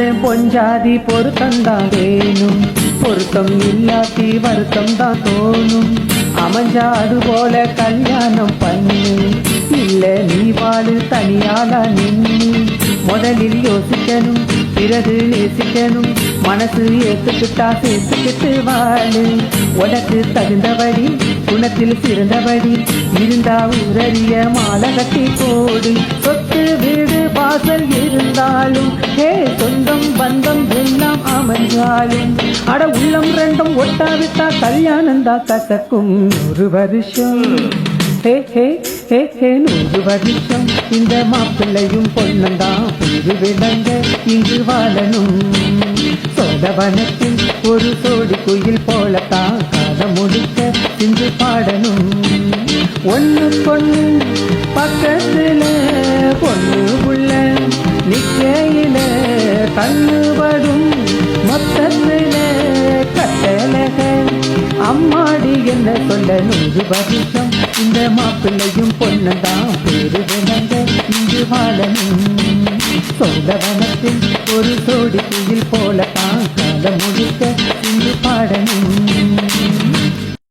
புருஷன் பொஞ்சாதி பொருத்தந்தான் வேணும். பொருத்தம் இல்லாத்தி வருத்தம் தான் தோணும். அமைஞ்சா போல கல்யாணம் பண்ணு. இல்ல நீ வாழு தனியாளா நின்னு. முதலில் யோசிக்கணும் பிறகு நேசிக்கணும். மனசு ஏத்துக்கிட்டா சேர்த்துக்கிட்டு வாழு. உனக்கு தகுந்தபடி குணத்தில் சிறந்தபடி இருந்தா உரறிய மாலை கட்டி போடு. சொத்து வீடு வாசல் இருந்தாலும் சொந்தம் பந்தம் எல்லாம் அமைஞ்சாலும் அட உள்ளம் ரெண்டும் ஒட்டாவிட்டா கல்யாணம் தான் கசக்கும். ஒரு வருஷம். ஹே ஹே ஹே ஹே நூறு வருஷம். இந்த மாப்பிள்ளையும் பொண்ணந்தான் புது விளங்க இங்கு வாழணும். சோழவனத்தில் ஒரு சோடி குயில் போலத்தான் காலம் முடிக்க இன்று பாடணும். ஒன்று பொண்ணு பக்கத்தில் பொண்ணு உள்ள நிக்கையில தள்ளுவதும் மொத்தத்துல கட்டலகள் அம்மாடி என்ன சொல்ல நூறு வருஷம். இந்த மாப்பிள்ளையும் பொண்ணந்தான் பேரு விளங்க இங்கு வாழனும் சொந்த வனத்தில் ஒரு சோடி குயில் போல